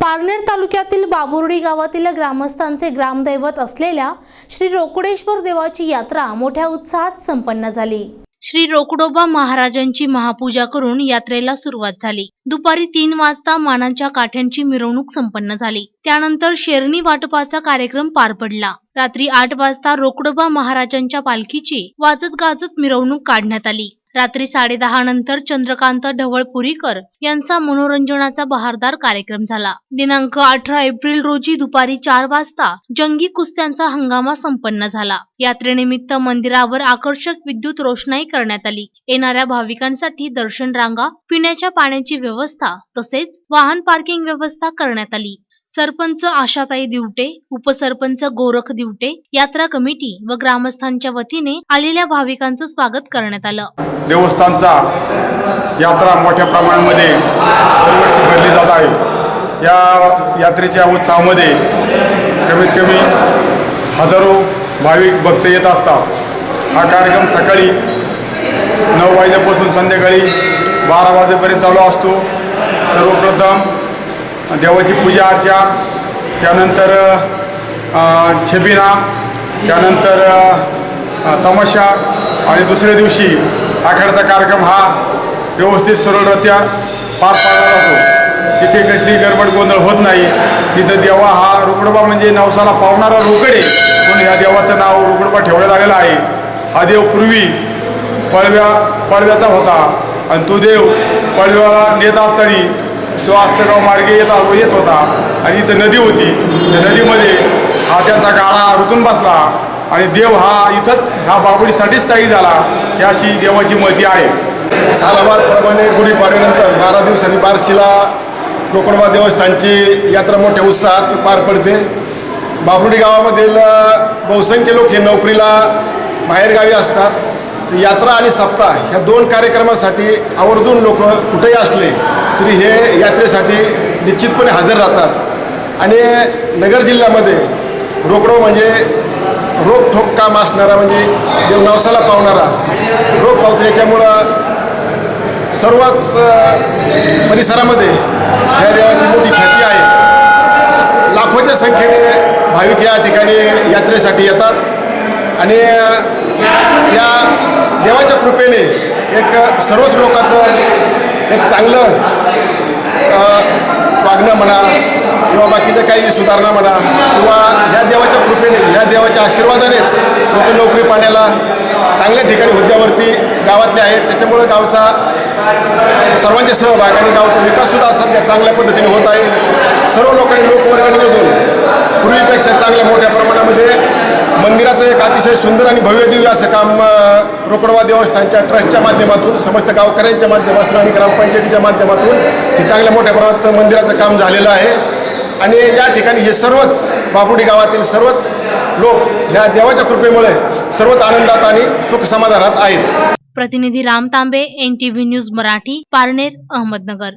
पारनेर तालुक्यातील बाबुर्डी गावातील ग्रामस्थांचे ग्रामदैवत असलेल्या श्री रोकडेश्वर देवाची यात्रा मोठ्या उत्साहात संपन्न झाली. श्री रोकडोबा महाराजांची महापूजा करून यात्रेला सुरुवात झाली. दुपारी तीन वाजता मानांच्या काठ्यांची मिरवणूक संपन्न झाली. त्यानंतर शेरणी वाटपाचा कार्यक्रम पार पडला. रात्री आठ वाजता रोकडोबा महाराजांच्या पालखीची वाजत गाजत मिरवणूक काढण्यात आली. रात्री साडेदहा नंतर चंद्रकांत ढवळपुरीकर यांचा मनोरंजनाचा बहारदार कार्यक्रम झाला. दिनांक अठरा एप्रिल रोजी दुपारी चार वाजता जंगी कुस्त्यांचा हंगामा संपन्न झाला. यात्रेनिमित्त मंदिरावर आकर्षक विद्युत रोषणाई करण्यात आली. येणाऱ्या भाविकांसाठी दर्शन रांगा पिण्याच्या पाण्याची व्यवस्था तसेच वाहन पार्किंग व्यवस्था करण्यात आली. सरपंच आशाताई दिवटे उपसरपंच गोरख दिवटे यात्रा कमिटी व ग्रामस्थांच्या वतीने आलेल्या भाविकांचं स्वागत करण्यात आलं. देवस्थानचा यात्रा मोठ्या प्रमाणामध्ये दरवर्षी भरली जात आहे. या यात्रेच्या उत्सवामध्ये कमीत कमी हजारो भाविक भक्त येत असतात. हा कार्यक्रम सकाळी नऊ वाजल्यापासून संध्याकाळी बारा वाजेपर्यंत चालू असतो. सर्वप्रथम देवाची पूजा अर्चा त्यानंतर छबिना त्यानंतर तमाशा आणि दुसऱ्या दिवशी आखाड्याचा कार्यक्रम हा व्यवस्थित सरळरित्या पार पाडला जातो. इथे कसली गडबड गोंधळ होत नाही. इथं देवा हा रुकडबा म्हणजे नवसाला पावणारा रोकडे म्हणून या देवाचं नाव रुकडबा ठेवण्यात आलेलं आहे. हा देव पूर्वी पळव्या पळव्याचा होता. आणि तो देव पळव्याला नेत असताना तो आस्तगाव मार्गे येत येत होता आणि इथं नदी होती. त्या नदीमध्ये हा त्याचा गाळा रुतून बसला आणि देव हा इथंच ह्या बाबडीसाठीच स्थायिक झाला ही अशी देवाची मती आहे. सालाबादप्रमाणे गुढीपाडव्यानंतर बारा दिवसांनी बारशीला कोकणबा देवस्थानची यात्रा मोठ्या उत्साहात पार पडते. बाबुडी गावामधील बहुसंख्य लोक हे नोकरीला बाहेरगावी असतात. यात्रा आणि सप्ताह ह्या दोन कार्यक्रमासाठी आवर्जून लोक कुठेही असले तरी हे यात्रेसाठी निश्चितपणे हजर राहतात. आणि नगर जिल्ह्यामध्ये रोकडो म्हणजे रोखठोक काम असणारा म्हणजे देव नवसाला पावणारा रोग पावतो. याच्यामुळं सर्वच परिसरामध्ये या देवाची मोठी ख्याती आहे. लाखोच्या संख्येने भाविक या ठिकाणी यात्रेसाठी येतात. आणि या देवाच्या कृपेने एक सर्वच लोकांचं एक चांगलं वागणं म्हणा किंवा बाकीच्या काही सुधारणा म्हणा किंवा ह्या देवाच्या कृपेने ह्या देवाच्या आशीर्वादानेच लोक नोकरी पाण्याला चांगल्या ठिकाणी हुद्द्यावरती गावातले आहेत. त्याच्यामुळं गावचा सर्वांचे सहभाग आणि गावचा विकाससुद्धा सध्या चांगल्या पद्धतीने होत आहे. सर्व लोकांनी लोकवर्गणीमधून पूर्वीपेक्षा चांगल्या मोठ्या प्रमाणामध्ये मंदिराचं एक अतिशय सुंदर आणि भव्य दिव्य असं काम रोकडवा देवस्थानच्या ट्रस्टच्या माध्यमातून समस्त गावकऱ्यांच्या माध्यमातून आणि ग्रामपंचायतीच्या माध्यमातून हे चांगल्या मोठ्या प्रमाणात मंदिराचं काम झालेलं आहे. आणि या ठिकाणी हे सर्वच बाबुडी गावातील सर्वच लोक ह्या देवाच्या कृपेमुळे सर्वच आनंदात आणि सुख समाधानात आहेत. प्रतिनिधी Ram Tambe N T V news Marathi Parner Ahmednagar.